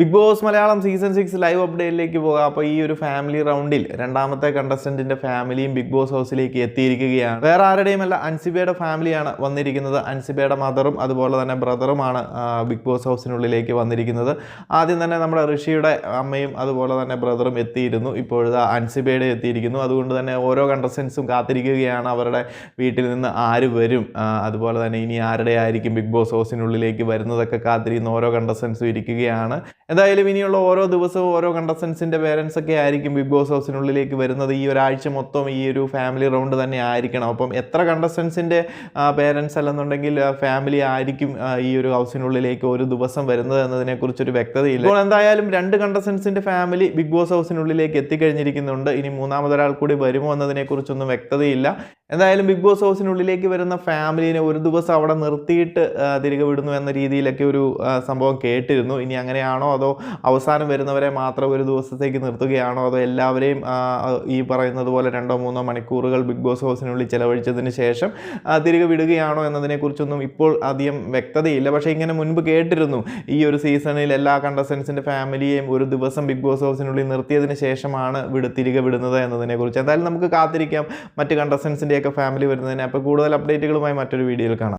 Bigg Boss Malayalam season six live അപ്ഡേറ്റിലേക്ക് പോകാം. അപ്പോൾ ഈ ഒരു ഫാമിലി റൗണ്ടിൽ രണ്ടാമത്തെ കണ്ടസ്റ്റന്റിന്റെ ഫാമിലിയും ബിഗ് ബോസ് ഹൗസിലേക്ക് എത്തിയിരിക്കുകയാണ്. വേറെ ആരുടെയും അല്ല അൻസിബയുടെ ഫാമിലിയാണ് വന്നിരിക്കുന്നത്. അൻസിബയുടെ മദറും അതുപോലെ തന്നെ ബ്രദറുമാണ് ബിഗ് ബോസ് ഹൗസിനുള്ളിലേക്ക് വന്നിരിക്കുന്നത്. ആദ്യം തന്നെ നമ്മുടെ ഋഷിയുടെ അമ്മയും അതുപോലെ തന്നെ ബ്രദറും എത്തിയിരുന്നു. ഇപ്പോഴത്തെ അൻസിബയുടെ എത്തിയിരിക്കുന്നു. അതുകൊണ്ട് തന്നെ ഓരോ കണ്ടസ്റ്റൻസും കാത്തിരിക്കുകയാണ്. അവരുടെ വീട്ടിൽ നിന്ന് ആര് വരും? അതുപോലെ തന്നെ ഇനി ആരുടെ ആയിരിക്കും ബിഗ് ബോസ് ഹൗസിനുള്ളിലേക്ക് വരുന്നതൊക്കെ കാത്തിരിക്കുന്ന ഓരോ കണ്ടസ്റ്റൻസും ഇരിക്കുകയാണ്. എന്തായാലും ഇനിയുള്ള ഓരോ ദിവസവും ഓരോ കണ്ടസ്റ്റൻസിന്റെ പേരൻസ് ഒക്കെ ആയിരിക്കും ബിഗ് ബോസ് ഹൗസിനുള്ളിലേക്ക് വരുന്നത്. ഈ ഒരാഴ്ച മൊത്തം ഈ ഒരു ഫാമിലി റൗണ്ട് തന്നെ ആയിരിക്കണം. അപ്പം എത്ര കണ്ടസ്റ്റൻസിന്റെ പേരൻസ് അല്ലെന്നുണ്ടെങ്കിൽ ഫാമിലി ആയിരിക്കും ഈ ഒരു ഹൗസിനുള്ളിലേക്ക് ഒരു ദിവസം വരുന്നത് എന്നതിനെക്കുറിച്ചൊരു വ്യക്തതയില്ല. ഇപ്പോൾ എന്തായാലും രണ്ട് കണ്ടസ്റ്റൻസിന്റെ ഫാമിലി ബിഗ് ബോസ് ഹൗസിനുള്ളിലേക്ക് എത്തിക്കഴിഞ്ഞിരിക്കുന്നുണ്ട്. ഇനി മൂന്നാമതൊരാൾ കൂടി വരുമോ എന്നതിനെക്കുറിച്ചൊന്നും വ്യക്തതയില്ല. എന്തായാലും ബിഗ് ബോസ് ഹൗസിനുള്ളിലേക്ക് വരുന്ന ഫാമിലിനെ ഒരു ദിവസം അവിടെ നിർത്തിയിട്ട് തിരികെ വിടുന്നു എന്ന രീതിയിലൊക്കെ ഒരു സംഭവം കേട്ടിരുന്നു. ഇനി അങ്ങനെയാണോ അതോ അവസാനം വരുന്നവരെ മാത്രം ഒരു ദിവസത്തേക്ക് നിർത്തുകയാണോ? അതോ എല്ലാവരെയും ഈ പറയുന്നത് പോലെ രണ്ടോ മൂന്നോ മണിക്കൂറുകൾ ബിഗ് ബോസ് ഹൗസിനുള്ളിൽ ചിലവഴിച്ചതിന് ശേഷം തിരികെ വിടുകയാണോ എന്നതിനെക്കുറിച്ചൊന്നും ഇപ്പോൾ അധികം വ്യക്തതയില്ല. പക്ഷേ ഇങ്ങനെ മുൻപ് കേട്ടിരുന്നു ഈ ഒരു സീസണിൽ എല്ലാ കണ്ടസ്റ്റൻസിന്റെ ഫാമിലിയെയും ഒരു ദിവസം ബിഗ് ബോസ് ഹൗസിനുള്ളിൽ നിർത്തിയതിന് ശേഷമാണ് വിട് തിരികെ വിടുന്നത് എന്നതിനെക്കുറിച്ച്. എന്തായാലും നമുക്ക് കാത്തിരിക്കാം മറ്റ് കണ്ടസ്റ്റൻസിന്റെയൊക്കെ ഫാമിലി വരുന്നതിന്. അപ്പോൾ കൂടുതൽ അപ്ഡേറ്റുകളുമായി മറ്റൊരു വീഡിയോയിൽ കാണാം.